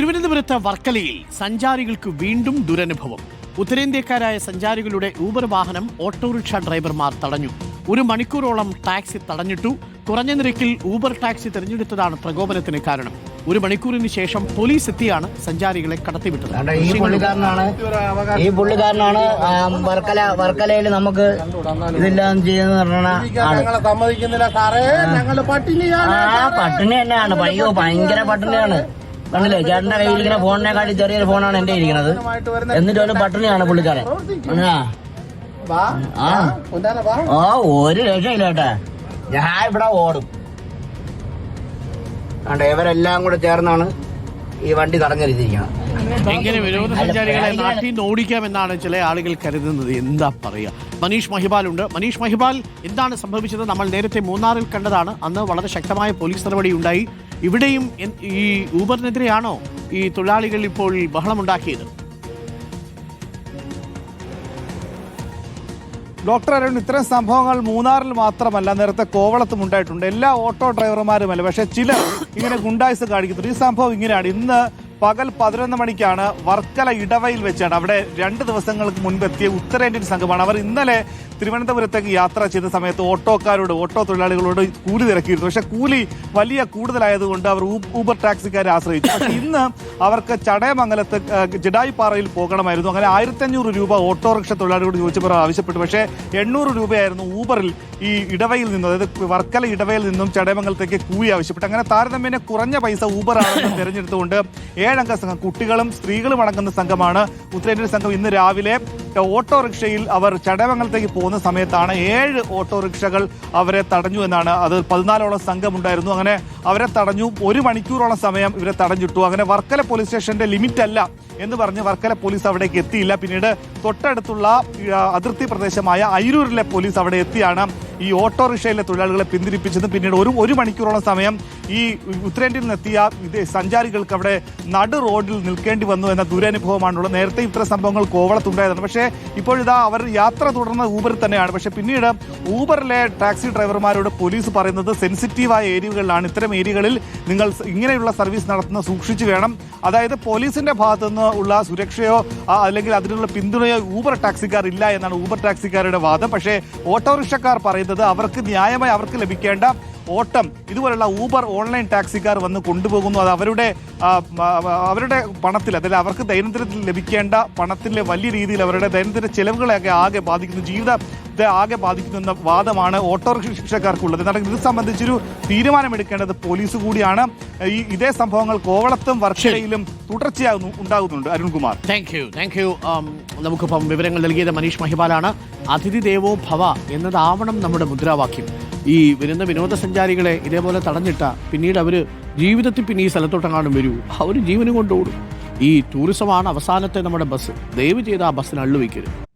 തിരുവനന്തപുരത്ത് വർക്കലയിൽ സഞ്ചാരികൾക്ക് വീണ്ടും ദുരനുഭവം. ഉത്തരേന്ത്യക്കാരായ സഞ്ചാരികളുടെ ഊബർ വാഹനം ഓട്ടോറിക്ഷ ഡ്രൈവർമാർ തടഞ്ഞു. ഒരു മണിക്കൂറോളം ടാക്സി തടഞ്ഞിട്ടു. കുറഞ്ഞ നിരക്കിൽ ഊബർ ടാക്സി തിരഞ്ഞെടുത്തതാണ് പ്രകോപനത്തിന് കാരണം. ഒരു മണിക്കൂറിന് ശേഷം പോലീസ് എത്തിയാണ് സഞ്ചാരികളെ കടത്തിവിട്ടത്. ഈ പുള്ളിക്കാരനാണ് ഈ പുള്ളിക്കാരനാണ് വർക്കല വർക്കലയിൽ നമുക്ക് ഇതെല്ലാം ചെയ്യുന്ന ഞങ്ങളെ സമ്മതിക്കുന്നില്ല സാറേ. ഞങ്ങൾ പട്ടിണിയാണ്. ആ പട്ടിണി തന്നെയാണ്. അയ്യോ ഭയങ്കര പട്ടിണിയാണ്. കണ്ടില്ലേ? ചേട്ടന്റെ കയ്യിലിരിക്കുന്ന ഫോണിനെക്കാട്ടി ചെറിയൊരു ഫോണാണ് എന്റെ ഇരിക്കുന്നത്. എന്നിട്ട് ഒരു പട്ടിണിയാണ് പുള്ളിക്കാരൻ. ആ. വാ. ആ. കൊണ്ടാണ് വാ. ഓ ഒരു രക്ഷയില്ല കേട്ടാ ഞാൻ ഇവിടെ ഓടും. കണ്ടോ ഇവരെല്ലാം കൂടെ ചേർന്നാണ് ഈ വണ്ടി തടഞ്ഞിരിക്കുന്നത്. എങ്ങനെ വിനോദസഞ്ചാരികളെ നാട്ടിൽ നിന്ന് ഓടിക്കാമെന്നാണ് ചില ആളുകൾ കരുതുന്നത്. എന്താ പറയുക മനീഷ് മഹിബാൽ ഉണ്ട് മനീഷ് മഹിബാൽ എന്താണ് സംഭവിച്ചത്? നമ്മൾ നേരത്തെ മൂന്നാറിൽ കണ്ടതാണ്. അന്ന് വളരെ ശക്തമായ പോലീസ് നടപടി ഉണ്ടായി. ഇവിടെയും ഈ ഊബറിനെതിരെയാണോ ഈ തൊഴിലാളികൾ ഇപ്പോൾ ബഹളമുണ്ടാക്കിയത്? ഡോക്ടർ അരുൺ ഇത്തരം സംഭവങ്ങൾ മൂന്നാറിൽ മാത്രമല്ല നേരത്തെ കോവളത്തും ഉണ്ടായിട്ടുണ്ട്. എല്ലാ ഓട്ടോ ഡ്രൈവർമാരും അല്ല പക്ഷേ ചിലർ ഇങ്ങനെ ഗുണ്ടായിസ് കാണിക്കുന്നുണ്ട്. ഈ സംഭവം ഇങ്ങനെയാണ്. ഇന്ന് പകൽ പതിനൊന്ന് മണിക്കാണ് വർക്കല ഇടവയിൽ വെച്ചാണ്. അവിടെ രണ്ട് ദിവസങ്ങൾക്ക് മുൻപ് എത്തിയ ഉത്തരേന്ത്യൻ സംഘമാണ്. അവർ ഇന്നലെ തിരുവനന്തപുരത്തേക്ക് യാത്ര ചെയ്ത സമയത്ത് ഓട്ടോക്കാരോട് ഓട്ടോ തൊഴിലാളികളോട് കൂലി തിരക്കിയിരുന്നു. പക്ഷെ കൂലി വലിയ കൂടുതലായതുകൊണ്ട് അവർ ഊബർ ടാക്സിക്കാരെ ആശ്രയിച്ചു. പക്ഷെ ഇന്ന് അവർക്ക് ചടയമംഗലത്ത് ജഡായി ജഡായിപ്പാറയിൽ പോകണമായിരുന്നു. അങ്ങനെ ആയിരത്തി അഞ്ഞൂറ് രൂപ ഓട്ടോറിക്ഷ തൊഴിലാളികളോട് ചോദിച്ചപ്പോൾ ആവശ്യപ്പെട്ടു. പക്ഷേ എണ്ണൂറ് രൂപയായിരുന്നു ഊബറിൽ ഈ ഇടവയിൽ നിന്നും അതായത് വർക്കല ഇടവയിൽ നിന്നും ചടയമംഗലത്തേക്ക് കൂലി ആവശ്യപ്പെട്ടു. അങ്ങനെ താരതമ്യേന കുറഞ്ഞ പൈസ ഊബർ ആണെന്ന് തിരഞ്ഞെടുത്തുകൊണ്ട് ഏഴംഗ സംഘം കുട്ടികളും സ്ത്രീകളും അടങ്ങുന്ന സംഘമാണ് ഉത്തരേന്ത്യൻ സംഘം ഇന്ന് രാവിലെ ഓട്ടോറിക്ഷയിൽ അവർ ചടയമംഗലത്തേക്ക് പോകുന്ന സമയത്താണ് ഏഴ് ഓട്ടോറിക്ഷകൾ അവരെ തടഞ്ഞു എന്നാണ്. അത് പതിനാലോളം സംഘം ഉണ്ടായിരുന്നു അങ്ങനെ അവരെ തടഞ്ഞു. ഒരു മണിക്കൂറോളം സമയം ഇവരെ തടഞ്ഞിട്ടു. അങ്ങനെ വർക്കല പോലീസ് സ്റ്റേഷന്റെ ലിമിറ്റ് അല്ല എന്ന് പറഞ്ഞ് വർക്കല പോലീസ് അവിടേക്ക് എത്തിയില്ല. പിന്നീട് തൊട്ടടുത്തുള്ള അതിർത്തി പ്രദേശമായ അയിരൂരിലെ പോലീസ് അവിടെ എത്തിയാണ് ഈ ഓട്ടോറിക്ഷയിലെ തൊഴിലാളികളെ പിന്തിരിപ്പിച്ചത്. പിന്നീട് ഒരു ഒരു മണിക്കൂറോളം സമയം ഈ ഉത്തരേന്ത്യയിൽ നിന്നെത്തിയ സഞ്ചാരികൾക്ക് അവിടെ നടു റോഡിൽ നിൽക്കേണ്ടി വന്നു എന്ന ദുരനുഭവമാണുള്ളത്. നേരത്തെ ഇത്തരം സംഭവങ്ങൾ കോവളത്തുണ്ടായതാണ്. പക്ഷേ ഇപ്പോഴിതാ അവർ യാത്ര തുടർന്ന ഊബറിൽ തന്നെയാണ്. പക്ഷേ പിന്നീട് ഊബറിലെ ടാക്സി ഡ്രൈവർമാരോട് പോലീസ് പറയുന്നത് സെൻസിറ്റീവായ ഏരിയകളിലാണ്. ഇത്തരം ഏരിയകളിൽ നിങ്ങൾ ഇങ്ങനെയുള്ള സർവീസ് നടത്തുന്ന സൂക്ഷിച്ചു വേണം. അതായത് പോലീസിന്റെ ഭാഗത്തു നിന്ന് ഉള്ള സുരക്ഷയോ അല്ലെങ്കിൽ അതിനുള്ള പിന്തുണയോ ഊബർ ടാക്സിക്കാർ ഇല്ല എന്നാണ് ഊബർ ടാക്സിക്കാരുടെ വാദം. പക്ഷേ ഓട്ടോറിക്ഷക്കാർ പറയുന്നത് അവർക്ക് ന്യായമായി അവർക്ക് ലഭിക്കേണ്ട ഓട്ടം ഇതുപോലുള്ള ഊബർ ഓൺലൈൻ ടാക്സിക്കാർ വന്ന് കൊണ്ടുപോകുന്നു. അത് അവരുടെ അവരുടെ പണത്തിൽ അതായത് അവർക്ക് ദൈനംദിനത്തിൽ ലഭിക്കേണ്ട പണത്തിലെ വലിയ രീതിയിൽ അവരുടെ ദൈനംദിന ചെലവുകളെയൊക്കെ ആകെ ബാധിക്കുന്നു. ജീവിതത്തെ ആകെ ബാധിക്കുന്നു എന്ന വാദമാണ് ഓട്ടോറിക്ഷക്കാർക്കുള്ളത് എന്നാൽ ഇത് സംബന്ധിച്ചൊരു തീരുമാനമെടുക്കേണ്ടത് പോലീസ് കൂടിയാണ്. ഈ ഇതേ സംഭവങ്ങൾ കോവളത്തും വർഷയിലും തുടർച്ചയാകുന്നു ഉണ്ടാകുന്നുണ്ട്. Arunkumar. Thank you thank you നമുക്കിപ്പം വിവരങ്ങൾ നൽകിയത് മനീഷ് മഹിബാലാണ് അതിഥി ദേവോ ഭവ എന്നതാവണം നമ്മുടെ മുദ്രാവാക്യം. ഈ വരുന്ന വിനോദസഞ്ചാരികളെ ഇതേപോലെ തടഞ്ഞിട്ട പിന്നീട് അവർ ജീവിതത്തിൽ പിന്നെ ഈ സ്ഥലത്തോട്ടെങ്ങാനും വരൂ. അവർ ജീവനും കൊണ്ടോടും ഈ ടൂറിസമാണ് അവസാനത്തെ നമ്മുടെ ബസ്. ദയവ് ചെയ്ത് ആ ബസ്സിന് അള്ളുവയ്ക്കരുത്